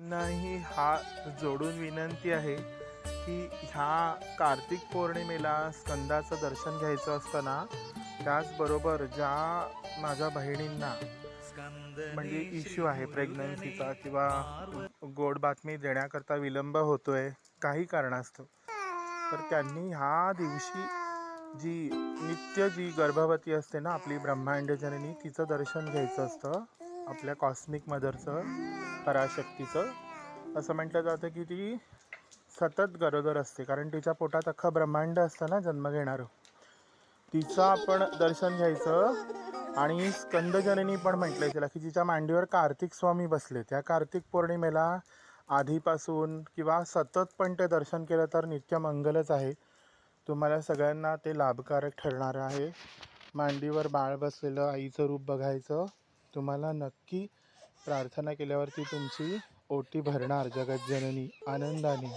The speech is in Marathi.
नाही हात जोडून विनंती आहे की ह्या कार्तिक पौर्णिमेला स्कंदाचं दर्शन घ्यायचं असतं ना त्याचबरोबर ज्या माझ्या बहिणींना म्हणजे इश्यू आहे प्रेग्नन्सीचा किंवा गोड बातमी देण्याकरता विलंब होतोय काही कारणास्तव. तर त्यांनी ह्या दिवशी जी नित्य जी गर्भवती असते ना आपली ब्रह्मांडजननी तिचं दर्शन घ्यायचं असतं आपल्या कॉस्मिक मदरचं पराशक्तीचं. असं म्हटलं जातं की ती सतत गरोदर असते. कारण तिच्या पोटात अख्खं ब्रह्मांड असतं ना जन्म घेणारं. तिचं आपण दर्शन घ्यायचं आणि स्कंदजननी पण म्हटलंय तिला की तिच्या मांडीवर कार्तिक स्वामी बसले त्या कार्तिक पौर्णिमेला आधीपासून किंवा सतत पण ते दर्शन केलं तर नित्य मंगलच आहे. तुम्हाला सगळ्यांना ते लाभकारक ठरणार आहे. मांडीवर बाळ बसलेलं आईचं रूप बघायचं. तुम्हाला नक्की प्रार्थना केल्यावरती तुमची ओटी भरणार जगज्जननी आनंदाने.